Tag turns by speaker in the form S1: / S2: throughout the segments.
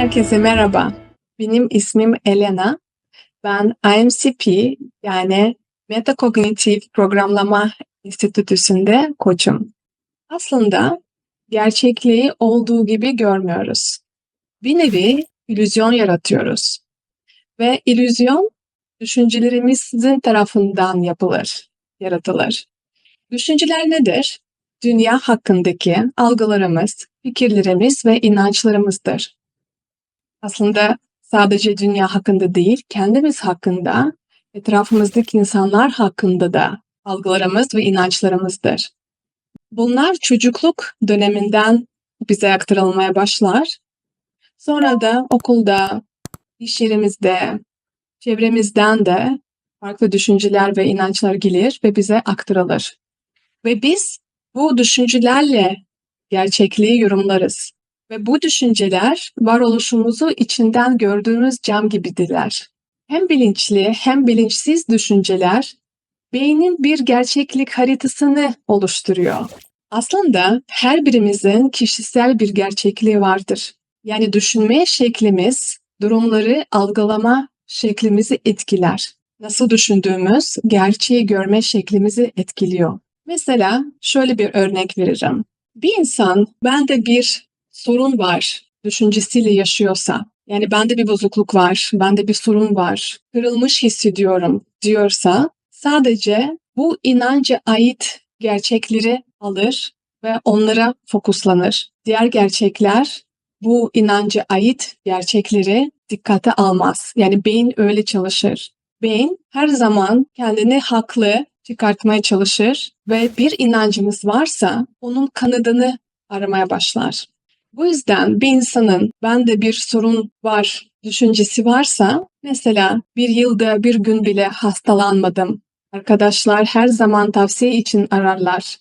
S1: Herkese merhaba. Benim ismim Elena. Ben IMCP yani Metakognitif Programlama Enstitüsü'nde koçum. Aslında gerçekliği olduğu gibi görmüyoruz. Bir nevi illüzyon yaratıyoruz. Ve illüzyon düşüncelerimizin tarafından yapılır, yaratılır. Düşünceler nedir? Dünya hakkındaki algılarımız, fikirlerimiz ve inançlarımızdır. Aslında sadece dünya hakkında değil, kendimiz hakkında, etrafımızdaki insanlar hakkında da algılarımız ve inançlarımızdır. Bunlar çocukluk döneminden bize aktarılmaya başlar. Sonra da okulda, iş yerimizde, çevremizden de farklı düşünceler ve inançlar gelir ve bize aktarılır. Ve biz bu düşüncelerle gerçekliği yorumlarız. Ve bu düşünceler varoluşumuzu içinden gördüğümüz cam gibidirler. Hem bilinçli hem bilinçsiz düşünceler beynin bir gerçeklik haritasını oluşturuyor. Aslında her birimizin kişisel bir gerçekliği vardır. Yani düşünme şeklimiz durumları algılama şeklimizi etkiler. Nasıl düşündüğümüz gerçeği görme şeklimizi etkiliyor. Mesela şöyle bir örnek veririm. Bir insan bende bir sorun var düşüncesiyle yaşıyorsa, yani bende bir bozukluk var, bende bir sorun var, kırılmış hissediyorum diyorsa sadece bu inanca ait gerçekleri alır ve onlara fokuslanır. Diğer gerçekler bu inanca ait gerçekleri dikkate almaz. Yani beyin öyle çalışır. Beyin her zaman kendini haklı çıkartmaya çalışır ve bir inancımız varsa onun kanadını aramaya başlar. Bu yüzden bir insanın bende bir sorun var düşüncesi varsa mesela bir yılda bir gün bile hastalanmadım. Arkadaşlar her zaman tavsiye için ararlar.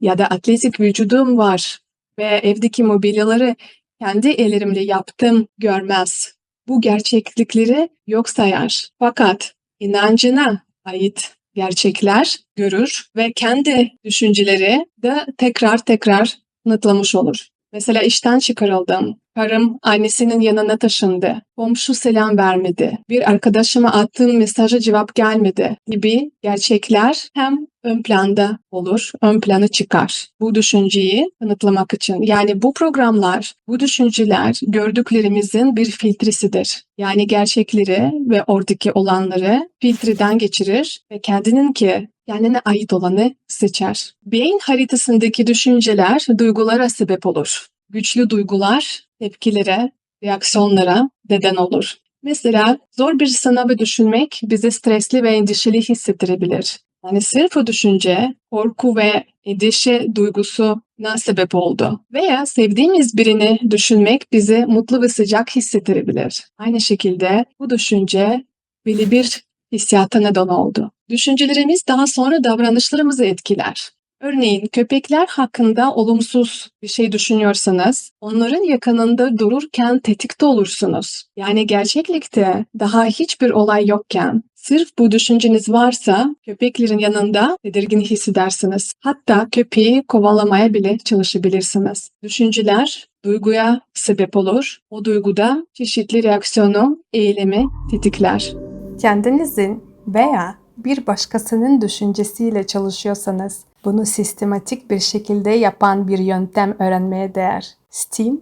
S1: Ya da atletik vücudum var ve evdeki mobilyaları kendi ellerimle yaptım görmez. Bu gerçeklikleri yok sayar. Fakat inancına ait gerçekler görür ve kendi düşünceleri de tekrar tekrar kanıtlamış olur. Mesela işten çıkarıldım. Karım annesinin yanına taşındı. Komşu selam vermedi. Bir arkadaşıma attığım mesaja cevap gelmedi gibi gerçekler hem ön planda olur, ön plana çıkar. Bu düşünceyi kanıtlamak için. Yani bu programlar, bu düşünceler gördüklerimizin bir filtresidir. Yani gerçekleri ve oradaki olanları filtreden geçirir ve kendinin ki kendine ait olanı seçer. Beyin haritasındaki düşünceler duygulara sebep olur. Güçlü duygular tepkilere, reaksiyonlara neden olur. Mesela zor bir sınavı düşünmek bizi stresli ve endişeli hissettirebilir. Yani sırf o düşünce, korku ve endişe duygusuna sebep oldu. Veya sevdiğimiz birini düşünmek bizi mutlu ve sıcak hissettirebilir. Aynı şekilde bu düşünce belli bir hissiyata neden oldu. Düşüncelerimiz daha sonra davranışlarımızı etkiler. Örneğin köpekler hakkında olumsuz bir şey düşünüyorsanız onların yakınında dururken tetikte olursunuz. Yani gerçeklikte daha hiçbir olay yokken sırf bu düşünceniz varsa köpeklerin yanında tedirgin hissedersiniz. Hatta köpeği kovalamaya bile çalışabilirsiniz. Düşünceler duyguya sebep olur. O duyguda çeşitli reaksiyonu, eylemi tetikler.
S2: Kendinizin veya bir başkasının düşüncesiyle çalışıyorsanız bunu sistematik bir şekilde yapan bir yöntem öğrenmeye değer. STEAM,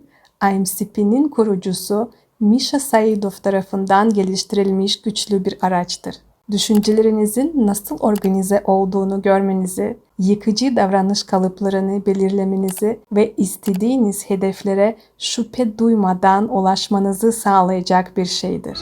S2: IMCP'nin kurucusu Misha Saidov tarafından geliştirilmiş güçlü bir araçtır. Düşüncelerinizin nasıl organize olduğunu görmenizi, yıkıcı davranış kalıplarını belirlemenizi ve istediğiniz hedeflere şüphe duymadan ulaşmanızı sağlayacak bir şeydir.